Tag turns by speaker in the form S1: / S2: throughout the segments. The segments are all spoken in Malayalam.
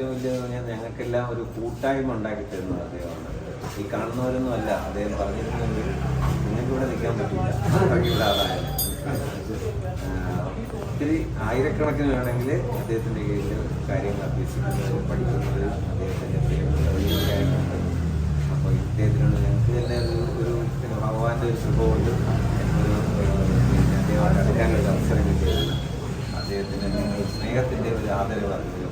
S1: ഏറ്റവും വലിയ പറഞ്ഞാൽ ഞങ്ങൾക്കെല്ലാം ഒരു കൂട്ടായ്മ ഉണ്ടാക്കി തരുന്നത് അദ്ദേഹമാണ് ഈ കാണുന്നവരൊന്നും അല്ല. അദ്ദേഹം പറഞ്ഞിരുന്നെങ്കിൽ നിങ്ങൾക്ക് ഇവിടെ നിൽക്കാൻ പറ്റില്ല. ഒത്തിരി ആയിരക്കണക്കിന് വേണമെങ്കിൽ അദ്ദേഹത്തിന്റെ കീഴിൽ കാര്യങ്ങൾ അഭ്യസിക്കുന്നത് പഠിക്കുന്നത് അദ്ദേഹത്തിന്റെ പ്രിയപ്പെട്ട അപ്പോൾ ഇദ്ദേഹത്തിനോട് ഞങ്ങൾക്ക് തന്നെ ഒരു ഭഗവാന്റെ ഒരു സുഖമുണ്ട് പിന്നെ അദ്ദേഹമായിട്ട് അവസരം കിട്ടിയതാണ്. അദ്ദേഹത്തിന്റെ സ്നേഹത്തിന്റെ ഒരു ആദരവ് അദ്ദേഹം
S2: പരിചയപ്പെട്ടവര്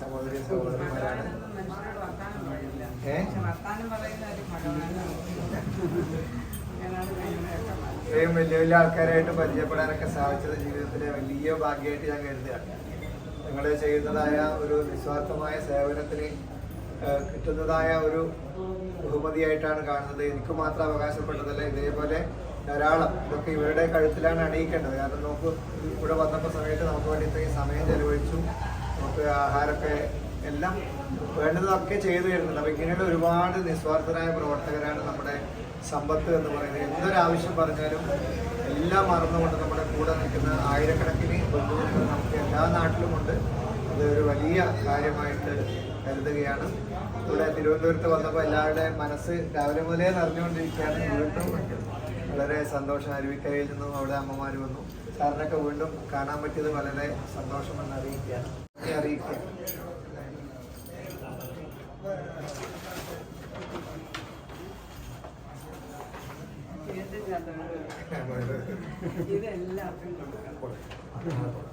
S2: സഹോദരി സഹോദരന്മാരാണ്. ഏ? ഇത്രയും വലിയ വലിയ ആൾക്കാരായിട്ട് പരിചയപ്പെടാനൊക്കെ സാധിച്ചത് ജീവിതത്തിലെ വലിയ ഭാഗ്യമായിട്ട് ഞാൻ കരുതുകയാണ്. നിങ്ങൾ ചെയ്യുന്നതായ ഒരു നിസ്വാർത്ഥമായ സേവനത്തിന് കിട്ടുന്നതായ ഒരു ബഹുമതിയായിട്ടാണ് കാണുന്നത്. എനിക്ക് മാത്രം അവകാശപ്പെട്ടതല്ല ഇതേപോലെ ധാരാളം ഇതൊക്കെ ഇവരുടെ കഴുത്തിലാണ് അണിയിക്കേണ്ടത്. കാരണം നമുക്ക് ഇവിടെ വന്നപ്പോൾ സമയത്ത് നമുക്ക് വേണ്ടി ഇത്രയും സമയം ചെലവഴിച്ചു. നമുക്ക് ആഹാരമൊക്കെ എല്ലാം വേണ്ടതൊക്കെ ചെയ്തു തരുന്നുണ്ട്. അപ്പം ഇങ്ങനെയുള്ള ഒരുപാട് നിസ്വാർത്ഥരായ പ്രവർത്തകരാണ് നമ്മുടെ സമ്പത്ത് എന്ന് പറയുന്നത് എന്തൊരാവശ്യം പറഞ്ഞാലും എല്ലാം മറന്നുകൊണ്ട് നമ്മുടെ കൂടെ നിൽക്കുന്ന ആയിരക്കണക്കിന് ബന്ധുജനങ്ങൾ നമുക്ക് എല്ലാ നാട്ടിലുമുണ്ട് അതൊരു വലിയ കാര്യമായിട്ട് കരുതുകയാണ്. ഇവിടെ തിരുവനന്തപുരത്ത് വന്നപ്പോൾ എല്ലാവരുടെയും മനസ്സ് രാവിലെ മുതലേ നിറഞ്ഞുകൊണ്ടിരിക്കുകയാണ്. വീണ്ടും വളരെ സന്തോഷം. അരുവിക്കരയിൽ നിന്നും അവിടെ അമ്മമാർ വന്നു. സാറിനൊക്കെ വീണ്ടും കാണാൻ പറ്റിയത് വളരെ സന്തോഷമെന്ന് അറിയിക്കുകയാണ്. അറിയിക്കുക
S3: ഇതിനകത്ത് ഇതെല്ലാവർക്കും കൊടുക്കണം.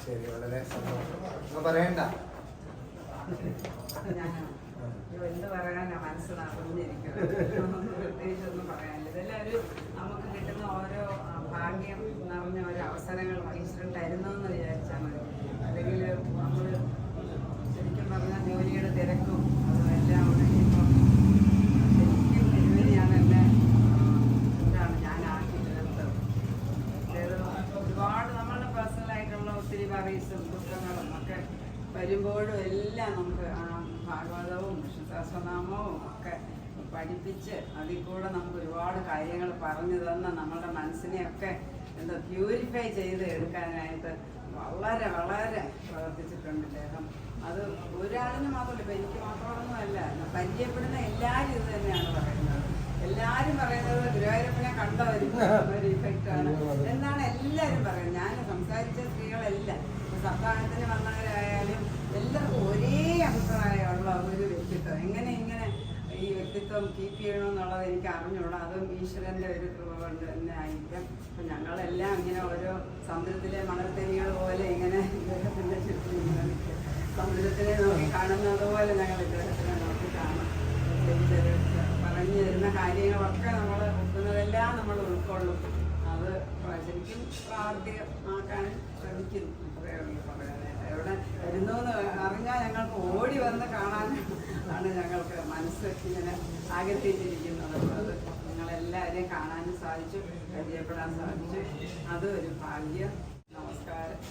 S2: ശരി വളരെ സന്തോഷം പറയണ്ട
S3: എന്ത് പറയാനാ മനസ്സ് നിറഞ്ഞിരിക്കുന്നത് പ്രത്യേകിച്ച് ഒന്നും പറയാനില്ല ഇതെല്ലാം ഒരു നമുക്ക് കിട്ടുന്ന ഓരോ ഭാഗ്യം നിറഞ്ഞ ഓരോ അവസരങ്ങൾ ഈശ്വരൻ തരുന്നെന്ന് വിചാരിച്ചാൽ മതി അല്ലെങ്കിൽ നമ്മൾ ശരിക്കും പറഞ്ഞാൽ ജോലിയുടെ തിരക്കും അതും എല്ലാം ഉണങ്ങിയപ്പോൾ ശരിക്കും തിരുവനിയാണ് എന്നെ ആ, എന്താണ് ഞാൻ ആക്കി തീർത്തത് ഇത് ഒരുപാട് നമ്മളുടെ പേഴ്സണൽ ആയിട്ടുള്ള പുസ്തകങ്ങളും ഒക്കെ വരുമ്പോഴും എല്ലാം നമുക്ക് ആ ഭാഗവതവും സഹസ്രനാമവും ഒക്കെ പഠിപ്പിച്ച് അതിൽ കൂടെ നമുക്ക് ഒരുപാട് കാര്യങ്ങൾ പറഞ്ഞു തന്ന് നമ്മളുടെ മനസ്സിനെയൊക്കെ എന്താ പ്യൂരിഫൈ ചെയ്ത് എടുക്കാനായിട്ട് വളരെ വളരെ പ്രവർത്തിച്ചിട്ടുണ്ട് അദ്ദേഹം അത് ഒരാളിന് മാത്രമല്ല ഇപ്പം എനിക്ക് മാത്രമൊന്നുമല്ല പരിചയപ്പെടുന്ന എല്ലാവരും ഇത് തന്നെയാണ് പറയുന്നത്. എല്ലാവരും പറയുന്നത് ഗുരുവായൂരപ്പനെ കണ്ടവരും ഒരു ഇഫക്റ്റാണ് ആണ്. എന്നാണ് എല്ലാവരും പറയുന്നത്. ഞാൻ സംസാരിച്ച ഇപ്പൊ സപ്താഹത്തിന് വന്നവരായാലും എല്ലാവർക്കും ഒരേ അഭിപ്രായമുള്ള ഒരു വ്യക്തിത്വം. എങ്ങനെ ഇങ്ങനെ ഈ വ്യക്തിത്വം കീപ്പ് ചെയ്യണമെന്നുള്ളത് എനിക്ക് അറിഞ്ഞോളൂ അതും ഈശ്വരന്റെ ഒരു കൃപ കൊണ്ട് തന്നെ ആയിരിക്കാം. അപ്പം ഞങ്ങളെല്ലാം ഇങ്ങനെ ഓരോ സമുദ്രത്തിലെ മണൽത്തേനികൾ പോലെ ഇങ്ങനെ ഇദ്ദേഹത്തിന്റെ ചുറ്റും സമുദ്രത്തിനെ നോക്കി കാണുന്നത് പോലെ ഞങ്ങൾ ഇദ്ദേഹത്തിനെ നോക്കി കാണും. പറഞ്ഞു തരുന്ന കാര്യങ്ങളൊക്കെ നമ്മൾ ഒക്കുന്നതെല്ലാം നമ്മൾ ഉൾക്കൊള്ളും. അത് ശരിക്കും പ്രാവർത്തികമാക്കാൻ ശ്രമിക്കുന്നു അത്രയേ ഉള്ളൂ പറയാനായിട്ട് എവിടെ വരുന്നു എന്ന് അറിഞ്ഞാൽ ഞങ്ങൾക്ക് ഓടി വന്ന് കാണാൻ ആണ് ഞങ്ങൾക്ക് മനസ്സ് ഇങ്ങനെ ആകത്തിച്ചിരിക്കുന്നത് അത് നിങ്ങളെല്ലാവരെയും കാണാനും സാധിച്ചു പരിചയപ്പെടാൻ സാധിച്ചു. അത് ഒരു ഭാഗ്യം. നമസ്കാരം.